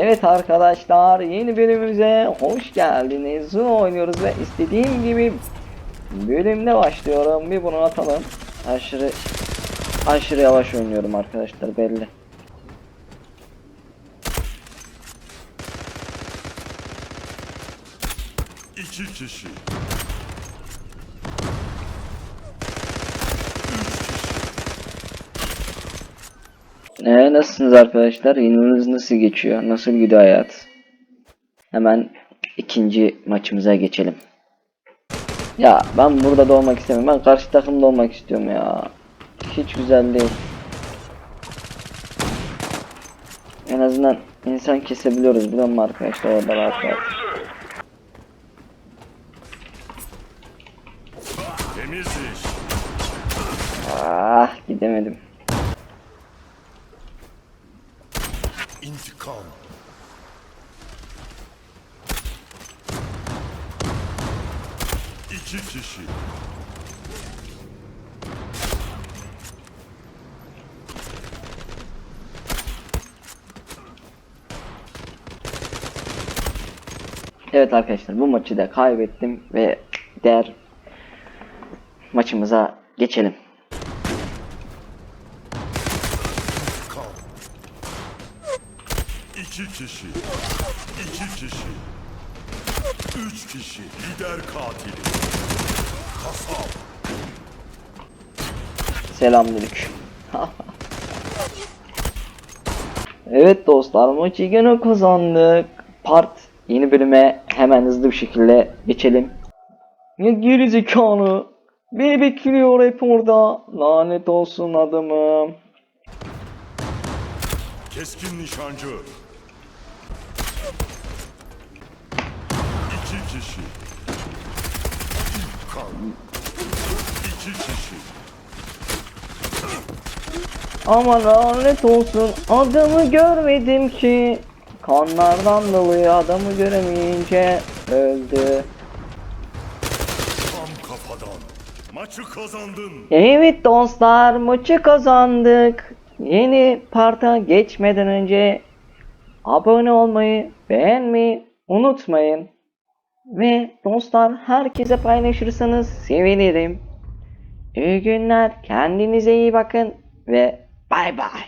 Evet arkadaşlar yeni bölümümüze hoş geldiniz. Oynuyoruz ve istediğim gibi bölümde başlıyorum. Bir bunu atalım. Aşırı aşırı yavaş oynuyorum arkadaşlar belli. İki kişi. Ee, nasılsınız arkadaşlar? Yayınınız nasıl geçiyor? Nasıl gidiyor hayat? Hemen ikinci maçımıza geçelim. Ya ben burada da olmak istemiyorum. Ben karşı takımda olmak istiyorum ya. Hiç güzel değil. En azından insan kesebiliyoruz biliyor musun arkadaşlar orada rahat rahat. Ah gidemedim. İntikam. İki kişi. Evet arkadaşlar bu maçı da kaybettim ve diğer maçımıza geçelim. İntikam. İki kişi. İki kişi. Üç kişi. Lider katili. Kasap. Selamünaleyküm. evet dostlar maçı gene kazandık. Part yeni bölüme hemen hızlı bir şekilde geçelim. Ne geri zekalı. Beni bekliyor hep orada. Lanet olsun adamım. Keskin nişancı. Kişi. İntikam. İki kişi. Ama lanet olsun adamı görmedim ki. Kanlardan dolayı adamı göremeyince öldü. Tam kafadan. Maçı kazandın. Evet dostlar maçı kazandık. Yeni parta geçmeden önce abone olmayı, beğenmeyi unutmayın. Ve dostlar herkese paylaşırsanız sevinirim. İyi günler, kendinize iyi bakın ve bay bay.